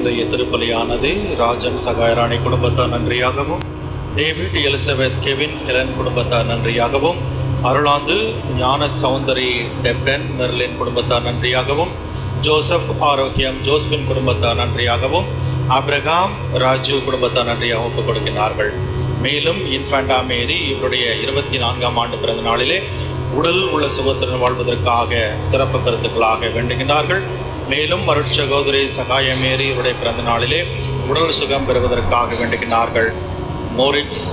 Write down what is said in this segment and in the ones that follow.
இன்றைய திருப்பலியானது ராஜன் சகாயராணி குடும்பத்தார் நன்றியாகவும் டேவிட் எலிசபெத் கெவின் ஹெலன் குடும்பத்தார் நன்றியாகவும் அருளாந்து ஞான சௌந்தரி டெப்டன் மெர்லின் குடும்பத்தார் நன்றியாகவும் ஜோசப் ஆரோக்கியம் ஜோஸ்பின் குடும்பத்தார் நன்றியாகவும் அப்ரகாம் ராஜு குடும்பத்தார் நன்றியாகவும் ஒப்புக் கொடுக்கிறார்கள் மேலும் இன்ஃபேண்டா மேரி இவருடைய இருபத்தி நான்காம் ஆண்டு பிறந்த நாளிலே உடல் உள்ள சுகத்துடன் வாழ்வதற்காக சிறப்பு கருத்துக்களாக வேண்டுகின்றார்கள். மேலும் அருட் சகோதரி சகாய மேரி இவருடைய பிறந்த நாளிலே உடல் சுகம் பெறுவதற்காக வேண்டுகின்றார்கள். மோரிட்ஸ்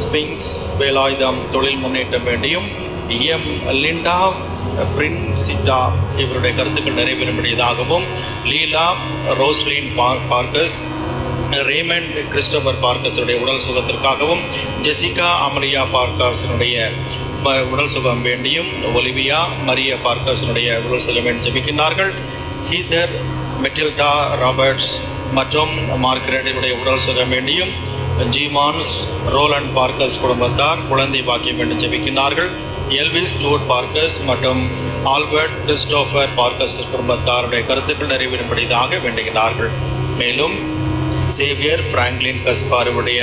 ஸ்பிங்ஸ் வேலாயுதம் தொழில் முன்னேற்றம் வேண்டியும் எம். லிண்டா பிரின்சிட்டா இவருடைய கருத்துக்கள் நிறைவேறும்படியதாகவும் Leela Roslin Parkes Raymond Christopher பார்க்கஸனுடைய உடல் சுகத்திற்காகவும் ஜெசிகா அமரியா பார்க்கஸனுடைய ப- உடல் சுகம் வேண்டியும் ஒலிவியா மரிய பார்க்கஸனுடைய உடல் சுகம் வேண்டி ஜெபிக்கின்றார்கள். ஹீதர் மெட்டில்டா ராபர்ட்ஸ் மற்றும் மார்கரெட்டினுடைய உடல் சுகம் வேண்டியும் ஜீமான்ஸ் ரோலண்ட் பார்க்கஸ் குடும்பத்தார் குழந்தை பாக்கியம் என்று ஜெபிக்கின்றார்கள். எல்விஸ் ஸ்டூட் பார்க்கஸ் மற்றும் ஆல்பர்ட் கிறிஸ்டோஃபர் பார்க்கஸ் குடும்பத்தாருடைய கருத்துக்கள் நிறைவேறும்படியாக வேண்டுகிறார்கள் மேலும் சேவியர் பிராங்க்லின் கஸ்பாருடைய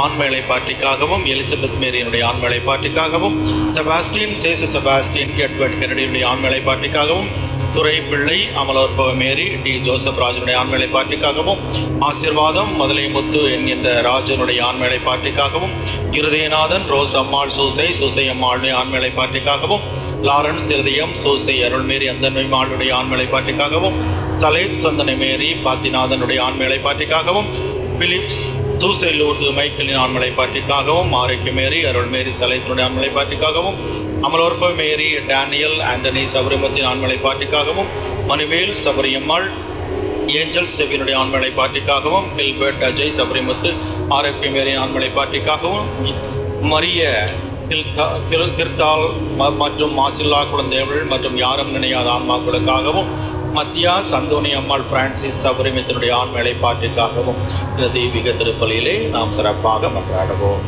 ஆண்மேளை பாட்டிக்காகவும் எலிசபெத் மேரியனுடைய ஆண்மேலை பாட்டிக்காகவும் செபாஸ்டியன் சேசு செபாஸ்டியன் எட்வர்ட் கெனடியுடைய ஆண்மேலை பாட்டிக்காகவும் Durai Pillai Amalorpava Mary D. Joseph ராஜனுடைய ஆண்மேலை பாட்டிக்காகவும் ஆசிர்வாதம் முதலை முத்து என்கின்ற ராஜனுடைய ஆண்மேலை பாட்டிக்காகவும் இருதயநாதன் ரோஸ் அம்மாள் சூசை சூசை அம்மாளுடைய ஆண்மேலை பாட்டிக்காகவும் லாரன்ஸ் இருதயம் சூசை அருள்மேரி அந்தன்மை மாளுடைய ஆண்மேளை பாட்டிக்காகவும் சலேத் சந்தனை மேரி பாத்திநாதனுடைய ஆண்மேலை பாட்டிக்காகவும் பிலிப்ஸ் தூசையில் லூர்து மைக்கேலின் ஆண்மலை பாட்டிக்காகவும் ஆரோக்கிய மேரி அருள்மேரி சலைத்தினுடைய ஆண்மலை பாட்டிக்காகவும் அமலோற்ப மேரி டேனியல் ஆண்டனி சபரிமத்தின் ஆண்மலை பாட்டிக்காகவும் மனுவேல் சபரியம்மாள் ஏஞ்சல் செவினுடைய ஆண்மலை பாட்டிக்காகவும் கில்பர்ட் அஜய் சபரிமத்து ஆரோக்கிய மேரி ஆண்மலை பாட்டிக்காகவும் மரிய கில் கிர்தால் மற்றும் மாசில்லா குழந்தைகள் மற்றும் யாரும் நினையாத ஆன்மாக்களுக்காகவும் மத்தியா சந்தோனி அம்மாள் பிரான்சிஸ் சபரிமத்தினுடைய ஆண்மலை பாட்டிற்காகவும் இந்த தெய்வீக திருப்பலியிலே நாம் சிறப்பாக மன்றாடுவோம்.